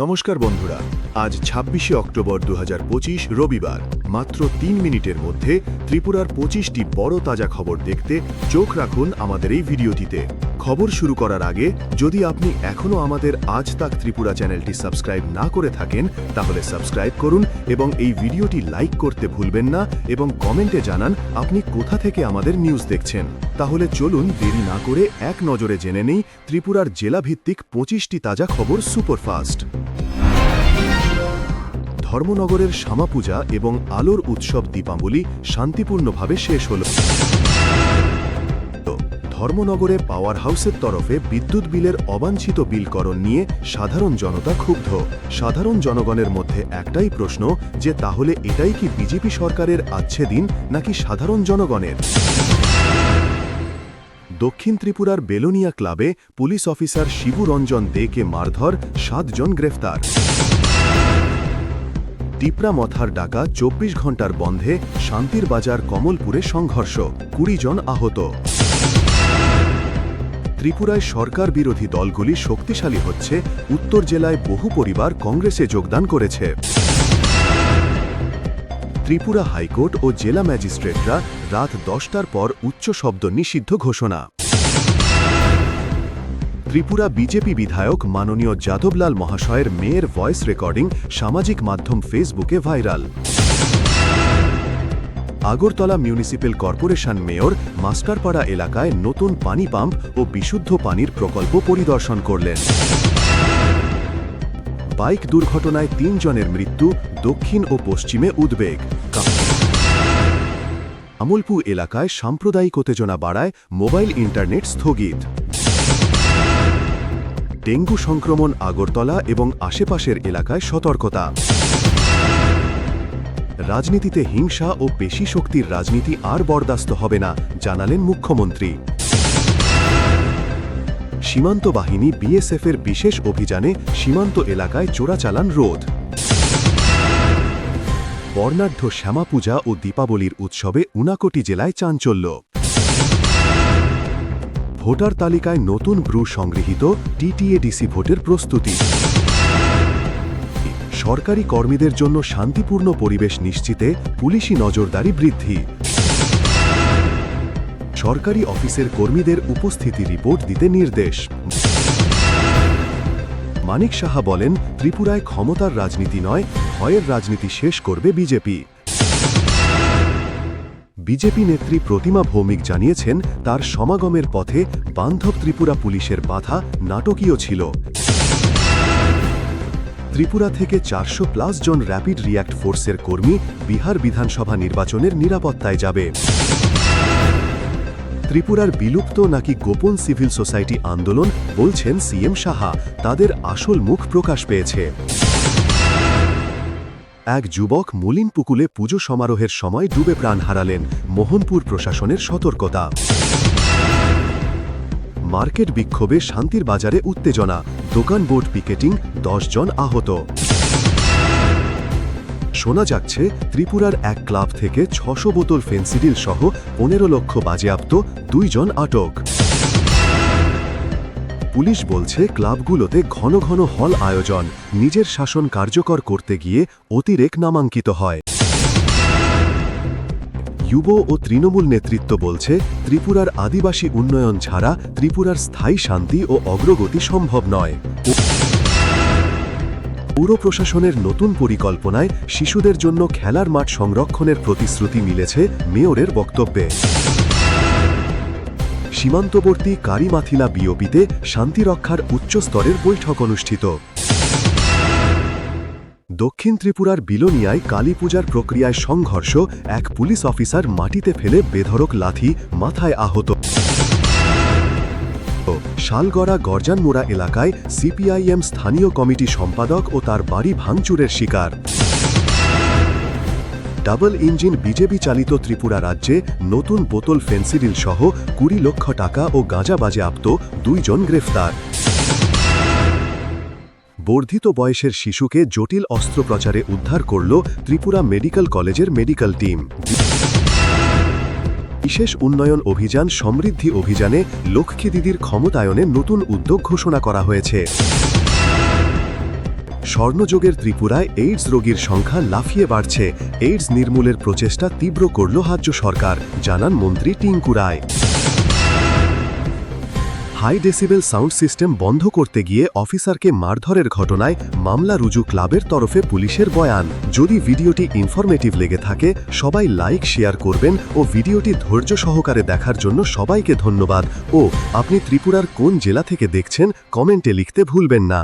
নমস্কার বন্ধুরা, আজ ছাব্বিশে অক্টোবর দু হাজার পঁচিশ রবিবার, মাত্র তিন মিনিটের মধ্যে ত্রিপুরার পঁচিশটি বড় তাজা খবর দেখতে চোখ রাখুন আমাদের এই ভিডিওটিতে। খবর শুরু করার আগে যদি আপনি এখনও আমাদের আজ তাক ত্রিপুরা চ্যানেলটি সাবস্ক্রাইব না করে থাকেন, তাহলে সাবস্ক্রাইব করুন এবং এই ভিডিওটি লাইক করতে ভুলবেন না এবং কমেন্টে জানান আপনি কোথা থেকে আমাদের নিউজ দেখছেন। তাহলে চলুন দেরি না করে এক নজরে জেনে নেই ত্রিপুরার জেলাভিত্তিক পঁচিশটি তাজা খবর সুপারফাস্ট। ধর্মনগরের শ্যামাপূজা এবং আলোর উৎসব দীপাবলি শান্তিপূর্ণভাবে শেষ হল। ধর্মনগরে পাওয়ার হাউসের তরফে বিদ্যুৎ বিলের অবাঞ্ছিত বিলকরণ নিয়ে সাধারণ জনতা ক্ষুব্ধ। সাধারণ জনগণের মধ্যে একটাই প্রশ্ন, যে তাহলে এটাই কি বিজেপি সরকারের আচ্ছে দিন নাকি সাধারণ জনগণের? দক্ষিণ ত্রিপুরার বেলোনিয়া ক্লাবে পুলিশ অফিসার শিবু রঞ্জন দেকে মারধর সাতজন গ্রেফতার। টিপরা মথার ডাকা চব্বিশ ঘণ্টার বন্ধে শান্তির বাজার কমলপুরে সংঘর্ষ, কুড়ি জন আহত। ত্রিপুরায় সরকার বিরোধী দলগুলি শক্তিশালী হচ্ছে, উত্তর জেলায় বহু পরিবার কংগ্রেসে যোগদান করেছে। ত্রিপুরা হাইকোর্ট ও জেলা ম্যাজিস্ট্রেটরা রাত দশটার পর উচ্চ শব্দ নিষিদ্ধ ঘোষণা। ত্রিপুরা বিজেপি বিধায়ক মাননীয় যাদবলাল মহাশয়ের মেয়ের ভয়েস রেকর্ডিং সামাজিক মাধ্যম ফেসবুকে viral. Agartala municipal corporation mayor Masterpara এলাকায় নতুন পানি পাম্প ও বিশুদ্ধ পানির প্রকল্প পরিদর্শন করলেন। বাইক দুর্ঘটনায় তিনজনের মৃত্যু, দক্ষিণ ও পশ্চিমে উদ্বেগ। আমুলপু এলাকায় সাম্প্রদায়িক উত্তেজনা বাড়ায় মোবাইল ইন্টারনেট স্থগিত। ডেঙ্গু সংক্রমণ আগরতলা এবং আশেপাশের এলাকায় সতর্কতা। রাজনীতিতে হিংসা ও পেশি শক্তির রাজনীতি আর বরদাস্ত হবে না, জানালেন মুখ্যমন্ত্রী। সীমান্ত বাহিনী বিএসএফের বিশেষ অভিযানে সীমান্ত এলাকায় চোরাচালান রোধ। বর্ণাঢ্য শ্যামাপূজা ও দীপাবলির উৎসবে উনাকোটি জেলায় চাঞ্চল্য। ভোটার তালিকায় নতুন ব্রু সংগৃহীত, টিটিএডিসি ভোটের প্রস্তুতি। সরকারি কর্মীদের জন্য শান্তিপূর্ণ পরিবেশ নিশ্চিতে পুলিশি নজরদারি বৃদ্ধি। সরকারি অফিসের কর্মীদের উপস্থিতি রিপোর্ট দিতে নির্দেশ। মানিক সাহা বলেন, ত্রিপুরায় ক্ষমতার রাজনীতি নয়, ভয়ের রাজনীতি শেষ করবে বিজেপি। বিজেপি নেত্রী প্রতিমা ভৌমিক জানিয়েছেন, তার সমাগমের পথে বান্ধব ত্রিপুরা পুলিশের বাধা নাটকীয় ছিল। ত্রিপুরা থেকে চারশো প্লাস জন র্যাপিড রিয়্যাক্ট ফোর্সের কর্মী বিহার বিধানসভা নির্বাচনের নিরাপত্তায় যাবে। ত্রিপুরার বিলুপ্ত নাকি গোপন সিভিল সোসাইটি আন্দোলন বলছেন সিএম সাহা, তাদের আসল মুখ প্রকাশ পেয়েছে। এক যুবক মলিন পুকুলে পুজো সমারোহের সময় ডুবে প্রাণ হারালেন মোহনপুর প্রশাসনের সতর্কতা। মার্কেট বিক্ষোভে শান্তির বাজারে উত্তেজনা। দোকান বোর্ড পিকেটিং, দশ জন আহত। শোনা যাচ্ছে, ত্রিপুরার এক ক্লাব থেকে ছশো বোতল ফেন্সিডিল সহ পনেরো লক্ষ বাজেয়াপ্ত দুইজন আটক। পুলিশ বলছে, ক্লাবগুলোতে ঘন ঘন হল আয়োজন। নিজের শাসন কার্যকর করতে গিয়ে অতিরেক নামাঙ্কিত হয়। যুব ও তৃণমূল নেতৃত্ব বলছে, ত্রিপুরার আদিবাসী উন্নয়ন ছাড়া ত্রিপুরার স্থায়ী শান্তি ও অগ্রগতি সম্ভব নয়। পৌর প্রশাসনের নতুন পরিকল্পনায় শিশুদের জন্য খেলার মাঠ সংরক্ষণের প্রতিশ্রুতি মিলেছে মেয়রের বক্তব্যে। সীমান্তবর্তী কারিমাথিলা বিওপিতে শান্তিরক্ষার উচ্চস্তরের বৈঠক অনুষ্ঠিত। দক্ষিণ ত্রিপুরার বিলোনিয়ায় কালী পূজার প্রক্রিয়ায় সংঘর্ষ, এক পুলিশ অফিসার মাটিতে ফেলে বেধরক লাথি মাথায় আহত। শালগড়া গরজানমোড়া এলাকায় সিপিআইএম স্থানীয় কমিটি সম্পাদক ও তার বাড়ি ভাঙচুরের শিকার। ডাবল ইঞ্জিন বিজেপি চালিত ত্রিপুরা রাজ্যে নতুন বোতল ফেন্সিডিল সহ কুড়ি লক্ষ টাকা ও গাঁজা বাজেয়াপ্ত দুইজন গ্রেফতার। বর্ধিত বয়সের শিশুকে জটিল অস্ত্রোপচারে উদ্ধার করল ত্রিপুরা মেডিকেল কলেজের মেডিকেল টিম। বিশেষ উন্নয়ন অভিযান সমৃদ্ধি অভিযানে লক্ষ্মী দিদির ক্ষমতায়নে নতুন উদ্যোগ ঘোষণা করা হয়েছে। স্বর্ণযোগের ত্রিপুরায় এইডস রোগীর সংখ্যা লাফিয়ে বাড়ছে। এইডস নির্মূলের প্রচেষ্টা তীব্র করল রাজ্য সরকার, জানান মন্ত্রী Tinku Roy. High decibel sound system বন্ধ করতে গিয়ে অফিসারকে মারধরের ঘটনায় মামলা রুজু ক্লাবের তরফে পুলিশের বয়ান। যদি ভিডিওটি ইনফরমেটিভ লেগে থাকে, সবাই লাইক শেয়ার করবেন ও ভিডিওটি ধৈর্য সহকারে দেখার জন্য সবাইকে ধন্যবাদ। ও, আপনি ত্রিপুরার কোন জেলা থেকে দেখছেন, কমেন্টে লিখতে ভুলবেন না।